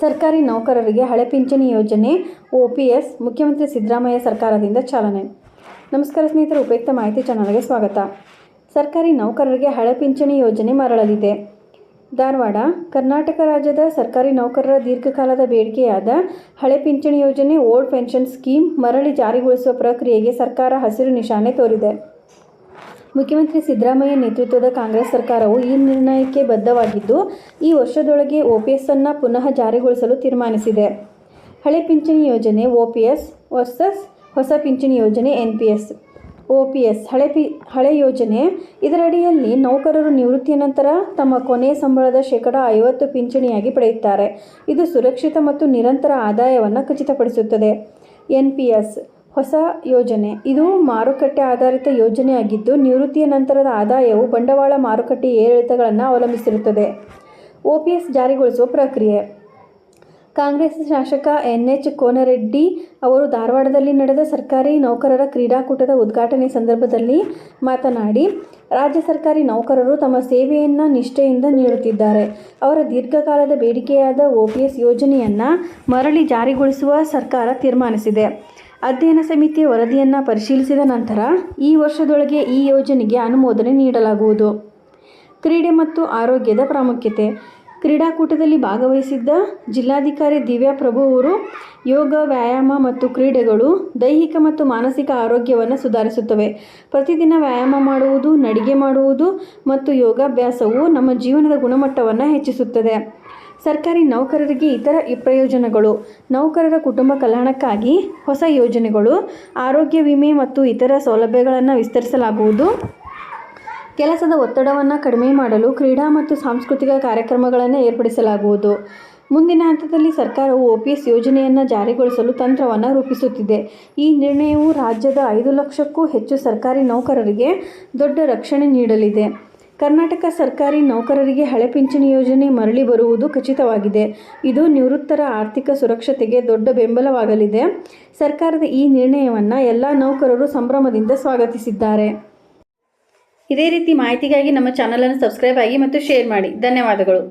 ಸರ್ಕಾರಿ ನೌಕರರಿಗೆ ಹಳೆ ಪಿಂಚಣಿ ಯೋಜನೆ ಒಪಿಎಸ್ ಮುಖ್ಯಮಂತ್ರಿ ಸಿದ್ದರಾಮಯ್ಯ ಸರ್ಕಾರದಿಂದ ಚಾಲನೆ. ನಮಸ್ಕಾರ ಸ್ನೇಹಿತರೆ, ಉಪಯುಕ್ತ ಮಾಹಿತಿ ಚಾನಲ್ಗೆ ಸ್ವಾಗತ. ಸರ್ಕಾರಿ ನೌಕರರಿಗೆ ಹಳೆ ಪಿಂಚಣಿ ಯೋಜನೆ ಮರಳಲಿದೆ. ಧಾರವಾಡ, ಕರ್ನಾಟಕ ರಾಜ್ಯದ ಸರ್ಕಾರಿ ನೌಕರರ ದೀರ್ಘಕಾಲದ ಬೇಡಿಕೆಯಾದ ಹಳೆ ಪಿಂಚಣಿ ಯೋಜನೆ ಓಲ್ಡ್ ಪೆನ್ಷನ್ ಸ್ಕೀಮ್ ಮರಳಿ ಜಾರಿಗೊಳಿಸುವ ಪ್ರಕ್ರಿಯೆಗೆ ಸರ್ಕಾರ ಹಸಿರು ನಿಶಾನೆ ತೋರಿದೆ. ಮುಖ್ಯಮಂತ್ರಿ ಸಿದ್ದರಾಮಯ್ಯ ನೇತೃತ್ವದ ಕಾಂಗ್ರೆಸ್ ಸರ್ಕಾರವು ಈ ನಿರ್ಣಯಕ್ಕೆ ಬದ್ಧವಾಗಿದ್ದು, ಈ ವರ್ಷದೊಳಗೆ ಓಪಿಎಸ್ ಅನ್ನು ಪುನಃ ಜಾರಿಗೊಳಿಸಲು ತೀರ್ಮಾನಿಸಿದೆ. ಹಳೆ ಪಿಂಚಣಿ ಯೋಜನೆ ಓಪಿಎಸ್ ವರ್ಸಸ್ ಹೊಸ ಪಿಂಚಣಿ ಯೋಜನೆ ಎನ್ ಪಿ ಎಸ್. ಒಪಿಎಸ್ ಹಳೆ ಪಿ, ಹಳೆ ಯೋಜನೆ, ಇದರಡಿಯಲ್ಲಿ ನೌಕರರು ನಿವೃತ್ತಿಯ ನಂತರ ತಮ್ಮ ಕೊನೆಯ ಸಂಬಳದ ಶೇಕಡ ಐವತ್ತು ಪಿಂಚಣಿಯಾಗಿ ಪಡೆಯುತ್ತಾರೆ. ಇದು ಸುರಕ್ಷಿತ ಮತ್ತು ನಿರಂತರ ಆದಾಯವನ್ನು ಖಚಿತಪಡಿಸುತ್ತದೆ. ಎನ್ ಪಿ ಎಸ್ ಹೊಸ ಯೋಜನೆ. ಇದು ಮಾರುಕಟ್ಟೆ ಆಧಾರಿತ ಯೋಜನೆಯಾಗಿದ್ದು, ನಿವೃತ್ತಿಯ ನಂತರದ ಆದಾಯವು ಬಂಡವಾಳ ಮಾರುಕಟ್ಟೆ ಏರಿಳಿತಗಳನ್ನು ಅವಲಂಬಿಸಿರುತ್ತದೆ. ಒ ಪಿ ಎಸ್ ಜಾರಿಗೊಳಿಸುವ ಪ್ರಕ್ರಿಯೆ. ಕಾಂಗ್ರೆಸ್ ಶಾಸಕ ಎನ್ ಎಚ್ ಕೋನರೆಡ್ಡಿ ಅವರು ಧಾರವಾಡದಲ್ಲಿ ನಡೆದ ಸರ್ಕಾರಿ ನೌಕರರ ಕ್ರೀಡಾಕೂಟದ ಉದ್ಘಾಟನೆ ಸಂದರ್ಭದಲ್ಲಿ ಮಾತನಾಡಿ, ರಾಜ್ಯ ಸರ್ಕಾರಿ ನೌಕರರು ತಮ್ಮ ಸೇವೆಯನ್ನು ನಿಷ್ಠೆಯಿಂದ ನೀಡುತ್ತಿದ್ದಾರೆ. ಅವರ ದೀರ್ಘಕಾಲದ ಬೇಡಿಕೆಯಾದ ಒ ಪಿ ಎಸ್ ಯೋಜನೆಯನ್ನು ಮರಳಿ ಜಾರಿಗೊಳಿಸುವ ಸರ್ಕಾರ ತೀರ್ಮಾನಿಸಿದೆ. ಅಧ್ಯಯನ ಸಮಿತಿಯ ವರದಿಯನ್ನು ಪರಿಶೀಲಿಸಿದ ನಂತರ ಈ ವರ್ಷದೊಳಗೆ ಈ ಯೋಜನೆಗೆ ಅನುಮೋದನೆ ನೀಡಲಾಗುವುದು. ಕ್ರೀಡೆ ಮತ್ತು ಆರೋಗ್ಯದ ಪ್ರಾಮುಖ್ಯತೆ. ಕ್ರೀಡಾಕೂಟದಲ್ಲಿ ಭಾಗವಹಿಸಿದ್ದ ಜಿಲ್ಲಾಧಿಕಾರಿ ದಿವ್ಯಾ ಪ್ರಭು ಅವರು ಯೋಗ, ವ್ಯಾಯಾಮ ಮತ್ತು ಕ್ರೀಡೆಗಳು ದೈಹಿಕ ಮತ್ತು ಮಾನಸಿಕ ಆರೋಗ್ಯವನ್ನು ಸುಧಾರಿಸುತ್ತವೆ. ಪ್ರತಿದಿನ ವ್ಯಾಯಾಮ ಮಾಡುವುದು, ನಡಿಗೆ ಮಾಡುವುದು ಮತ್ತು ಯೋಗಾಭ್ಯಾಸವು ನಮ್ಮ ಜೀವನದ ಗುಣಮಟ್ಟವನ್ನು ಹೆಚ್ಚಿಸುತ್ತದೆ. ಸರ್ಕಾರಿ ನೌಕರರಿಗೆ ಇತರ ಪ್ರಯೋಜನಗಳು. ನೌಕರರ ಕುಟುಂಬ ಕಲ್ಯಾಣಕ್ಕಾಗಿ ಹೊಸ ಯೋಜನೆಗಳು, ಆರೋಗ್ಯ ವಿಮೆ ಮತ್ತು ಇತರ ಸೌಲಭ್ಯಗಳನ್ನು ವಿಸ್ತರಿಸಲಾಗುವುದು. ಕೆಲಸದ ಒತ್ತಡವನ್ನು ಕಡಿಮೆ ಮಾಡಲು ಕ್ರೀಡಾ ಮತ್ತು ಸಾಂಸ್ಕೃತಿಕ ಕಾರ್ಯಕ್ರಮಗಳನ್ನು ಏರ್ಪಡಿಸಲಾಗುವುದು. ಮುಂದಿನ ಹಂತದಲ್ಲಿ ಸರ್ಕಾರವು ಒ ಪಿ ಎಸ್ ಯೋಜನೆಯನ್ನು ಜಾರಿಗೊಳಿಸಲು ತಂತ್ರವನ್ನು ರೂಪಿಸುತ್ತಿದೆ. ಈ ನಿರ್ಣಯವು ರಾಜ್ಯದ ಐದು ಲಕ್ಷಕ್ಕೂ ಹೆಚ್ಚು ಸರ್ಕಾರಿ ನೌಕರರಿಗೆ ದೊಡ್ಡ ರಕ್ಷಣೆ ನೀಡಲಿದೆ. ಕರ್ನಾಟಕ ಸರ್ಕಾರಿ ನೌಕರರಿಗೆ ಹಳೆ ಪಿಂಚಣಿ ಯೋಜನೆ ಮರಳಿ ಬರುವುದು ಖಚಿತವಾಗಿದೆ. ಇದು ನಿವೃತ್ತರ ಆರ್ಥಿಕ ಸುರಕ್ಷತೆಗೆ ದೊಡ್ಡ ಬೆಂಬಲವಾಗಲಿದೆ. ಸರ್ಕಾರದ ಈ ನಿರ್ಣಯವನ್ನು ಎಲ್ಲ ನೌಕರರು ಸಂಭ್ರಮದಿಂದ ಸ್ವಾಗತಿಸಿದ್ದಾರೆ. ಇದೇ ರೀತಿ ಮಾಹಿತಿಗಾಗಿ ನಮ್ಮ ಚಾನಲನ್ನು ಸಬ್ಸ್ಕ್ರೈಬ್ ಆಗಿ ಮತ್ತು ಶೇರ್ ಮಾಡಿ. ಧನ್ಯವಾದಗಳು.